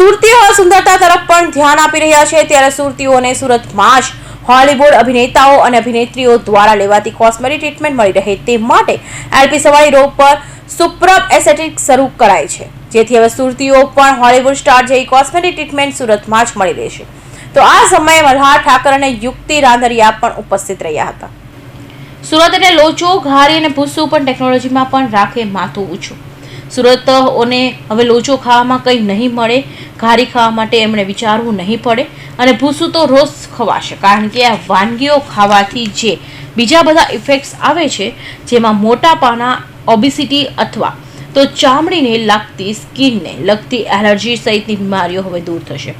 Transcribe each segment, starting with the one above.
સુરતીઓ સુંદરતા તરફ પણ ધ્યાન આપી રહ્યા છે. ત્યારે સુરતીઓને સુરતમાં જ હોલીવુડ અભિનેતાઓ અને અભિનેત્રીઓ દ્વારા લેવાતી કોસ્મેટિક ટ્રીટમેન્ટ મળી રહે તે માટે એલપી સવાઈ રોડ પર સુપ્રબ એસેટિક શરૂ કરાય છે. જેથી હવે સુરતીઓ પણ હોલીવુડ સ્ટાર જેવી કોસ્મેટિક ટ્રીટમેન્ટ સુરતમાં જ મળી રહેશે તો આ સમયે મલ્હાર ઠાકર અને યુક્તિ રાંધરિયા પણ ઉપસ્થિત રહ્યા હતા. સુરત એટલે લોચો, ઘારી અને ભૂસું પણ ટેકનોલોજીમાં પણ રાખે માથું ઊંચું સુરતોને હવે લોચો ખાવામાં કંઈ નહીં મળે, ઘારી ખાવા માટે એમણે વિચારવું નહીં પડે અને ભૂસું તો રોજ ખવાશે, કારણ કે આ વાનગીઓ ખાવાથી જે બીજા બધા ઇફેક્ટ્સ આવે છે, જેમાં મોટાપાના ઓબિસિટી અથવા તો ચામડીને લગતી સ્કિનને લગતી એલર્જી સહિતની બીમારીઓ હવે દૂર થશે.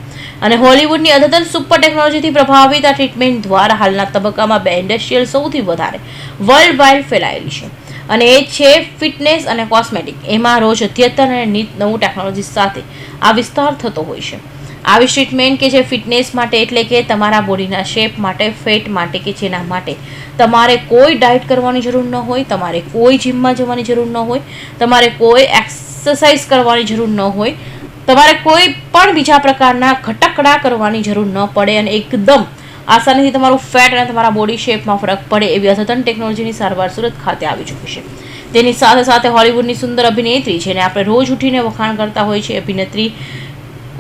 અને હોલિવૂડની અદ્યતન સુપર ટેકનોલોજીથી પ્રભાવિત આ ટ્રીટમેન્ટ દ્વારા હાલના તબક્કામાં બે ઇન્ડસ્ટ્રીયલ સૌથી વધારે વર્લ્ડ વાઇડ ફેલાયેલી છે. અને એ છે ફિટનેસ અને કોસ્મેટિક. એમાં રોજ અદ્યતન અને નીત નવું ટેકનોલોજી સાથે આ વિસ્તાર થતો હોય છે. આવી ટ્રીટમેન્ટ કે જે ફિટનેસ માટે એટલે કે તમારા બોડીના શેપ માટે, ફેટ માટે કે જેના માટે તમારે કોઈ ડાયટ કરવાની જરૂર ન હોય, તમારે કોઈ જીમમાં જવાની જરૂર ન હોય, તમારે કોઈ એક્સરસાઇઝ કરવાની જરૂર ન હોય, તમારે કોઈ પણ બીજા પ્રકારના ઘટકડા કરવાની જરૂર ન પડે અને એકદમ આસાનીથી તમારું ફેટ અને તમારા બોડી શેપમાં ફરક પડે એવી અદ્યતન ટેકનોલોજીની સારવાર સુરત ખાતે આવી ચૂકી છે. તેની સાથે સાથે હોલિવૂડની સુંદર અભિનેત્રી જેને આપણે રોજ ઉઠીને વખાણ કરતા હોય છે અભિનેત્રી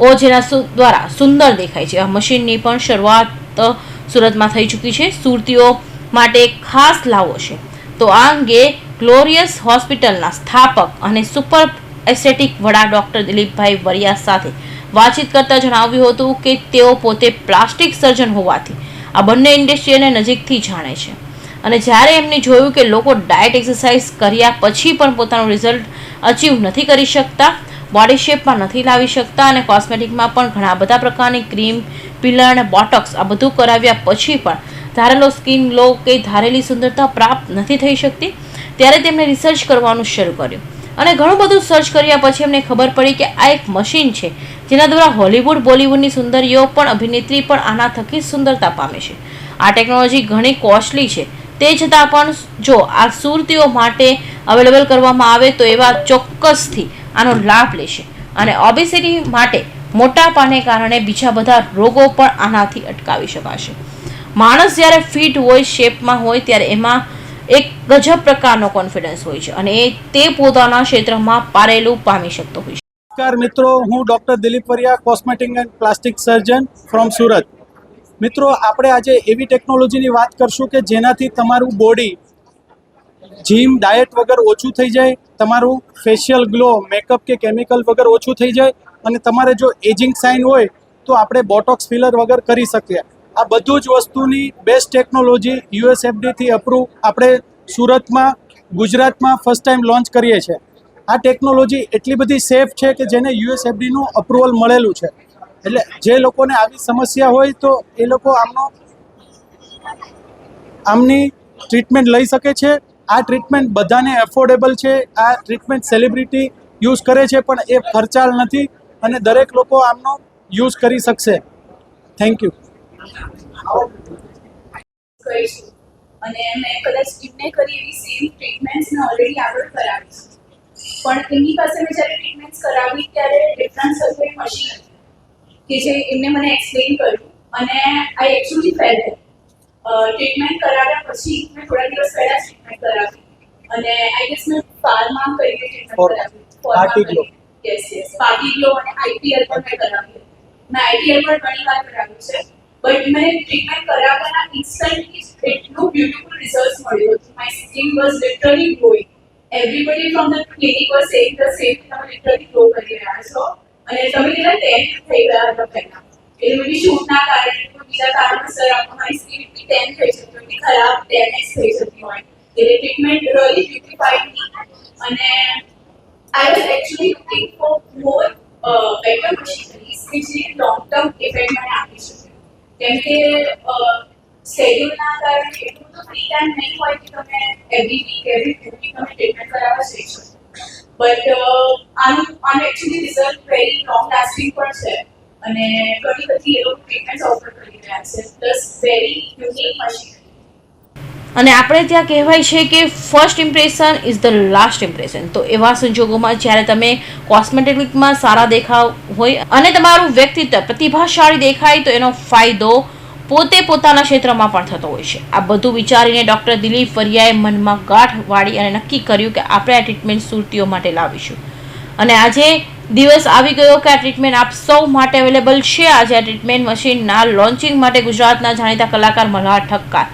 ઓ જેના દ્વારા સુંદર દેખાય છે. આ મશીનની પણ શરૂઆત સુરતમાં થઈ ચૂકી છે. સુરતીઓ માટે ખાસ લાવો છે. તો આ અંગે ગ્લોરિયસ હોસ્પિટલના સ્થાપક અને સુપર એસ્થેટિક વડા ડૉક્ટર દિલીપભાઈ વરિયા સાથે વાતચીત કરતા જણાવ્યું હતું કે તેઓ પોતે પ્લાસ્ટિક સર્જન હોવાથી આ બંને ઇન્ડસ્ટ્રીને નજીકથી જાણે છે. અને જ્યારે એમને જોયું કે લોકો ડાયટ એક્સરસાઇઝ કર્યા પછી પણ પોતાનું રિઝલ્ટ અચીવ નથી કરી શકતા, બોડી શેપમાં નથી લાવી શકતા અને કોસ્મેટિકમાં પણ ઘણા બધા પ્રકારની ક્રીમ પિલર અને બોટોક્સ આ બધું કરાવ્યા પછી પણ ધારેલો સ્કિન ગ્લો કે ધારેલી સુંદરતા પ્રાપ્ત નથી થઈ શકતી, ત્યારે તેમણે રિસર્ચ કરવાનું શરૂ કર્યું. અને ઘણું બધું સર્ચ કર્યા પછી એમને ખબર પડી કે આ એક મશીન છે, જેના દ્વારા હોલિવૂડ બોલિવૂડની સુંદરીઓ પણ, અભિનેત્રી પણ આના થકી સુંદરતા પામે છે. આ ટેકનોલોજી ઘણી કોસ્ટલી છે. તે છતાં પણ જો આ સુરતીઓ માટે અવેલેબલ કરવામાં આવે તો એવા ચોક્કસથી આનો લાભ લેશે. અને ઓબેસિટી માટે મોટાપાને કારણે બીજા બધા રોગો પણ આનાથી અટકાવી શકાશે. માણસ જ્યારે ફિટ હોય શેપમાં હોય, ત્યારે એમાં એક ગજબ પ્રકારનો કોન્ફિડન્સ હોય છે અને તે પોતાના ક્ષેત્રમાં પારેલું પામી શકતો હોય છે. નમસ્કાર મિત્રો, હું doctor Dilip Variya cosmetic and plastic surgeon from Surat. મિત્રો, આપણે આજે એવી ટેકનોલોજીની વાત કરશું કે જેનાથી તમારું બોડી જીમ ડાયટ વગર ઓછું થઈ જાય, તમારું ફેશિયલ ગ્લો મેકઅપ કે કેમિકલ વગર ઓછું થઈ જાય અને તમારે જો એજિંગ સાઇન હોય તો આપણે બોટોક્સ ફિલર વગર કરી શકીએ. આ બધું જ વસ્તુની બેસ્ટ ટેકનોલોજી યુએસએફડીથી અપ્રૂવ આપણે સુરતમાં, ગુજરાતમાં ફર્સ્ટ ટાઈમ લોન્ચ કરીએ છીએ. આ ટેકનોલોજી એટલી બધી સેફ છે કે જેને યુએસએફડીનું અપ્રુવલ મળેલું છે. એટલે જે લોકોને આવી સમસ્યા હોય તો એ લોકો આમનો, આમની ટ્રીટમેન્ટ લઈ શકે છે. આ ટ્રીટમેન્ટ બધાને એફોર્ડેબલ છે. આ ટ્રીટમેન્ટ સેલિબ્રિટી યુઝ કરે છે, પણ એ ખર્ચાળ નથી અને દરેક લોકો આમનો યુઝ કરી શકશે. થેન્ક યુ કરીશું અને મેં કદાચ એમને કરી એવી સેમ ટ્રીટમેન્ટ્સ મેં ઓલરેડી આગળ કરાવી પણ એમની પાસે મેં જ્યારે ટ્રીટમેન્ટ્સ કરાવી ત્યારે ડિફરન્સ હતું એ મશીન કે જે એમને મને એક્સપ્લેન કર્યું અને આઈ એકચ્યુઅલી ફેલ ટ્રીટમેન્ટ કરાવ્યા પછી મેં થોડા દિવસ પહેલા ટ્રીટમેન્ટ કરાવી. અને આઈ ગેસ મેં ફાર્મા કરી ટ્રીટમેન્ટ કરાવી. યસ યસ પાર્ટી ગ્લો અને આઈપીએલ પણ મેં કરાવ્યું મેં આઈપીએલ પણ ઘણી વાર કરાવ્યું છે. બટ મેં ટ્રીટમેન્ટ કરાવવાના ઇન્સ્ટન્ટલી એટલું બ્યુટીફુલ રિઝલ્ટ મળ્યું હતું. My skin was literally glowing everybody from the clinic was saying the same તમે લિટરલી ગ્લો કરી રહ્યા છો. અને તમે કેટલા ટેન થઈ ગયા હતા પહેલા. એટલે મે બી શૂટના કારણે કોઈ બીજા કારણોસર અમારી સ્કિન એટલી ટેન થઈ જતી કે ખરાબ ટેનેસ થઈ જતી હોય. એટલે ટ્રીટમેન્ટ really beautified મી અને I was actually looking for more better machineries કે જે લોંગ ટર્મ ઇફેક્ટ મને આપી શકે. કેમ કે શેડ્યુલના કારણે એટલું તો ફ્રી ટાઈમ નહીં હોય કે તમે એવરી વીક એવરી વીક તમે ટ્રીટમેન્ટ કરાવવા જઈ શકો. બટ આનું આનું actually result very long lasting પણ છે. અને ઘણી બધી એ લોકો ટ્રીટમેન્ટ ઓફર કરી રહ્યા છે. પ્લસ વેરી યુનિક મશીનરી અને આપણે ત્યાં કહેવાય છે કે first impression is the last impression તો એવા સંજોગોમાં જ્યારે તમે કોસ્મેટિકમાં સારા દેખાવ હોય અને તમારું વ્યક્તિત્વ પ્રતિભાશાળી દેખાય, તો એનો ફાયદો પોતે પોતાના ક્ષેત્રમાં પણ થતો હોય છે. આ બધું વિચારીને ડૉક્ટર દિલીપ ફરિયાએ મનમાં ગાંઠ વાળી અને નક્કી કર્યું કે આપણે આ ટ્રીટમેન્ટ સુરતીઓ માટે લાવીશું. અને આજે દિવસ આવી ગયો કે આ ટ્રીટમેન્ટ આપ સૌ માટે અવેલેબલ છે. આજે આ ટ્રીટમેન્ટ મશીનના લોન્ચિંગ માટે ગુજરાતના જાણીતા કલાકાર મલ્હાર ઠક્કર.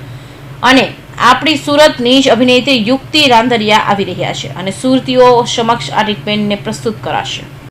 અને આપણી સુરતની જ અભિનેત્રી યુક્તિ રાંદરિયા આવી રહ્યા છે અને સુરતીઓ સમક્ષ આ ટ્રીટમેન્ટને પ્રસ્તુત કરાશે.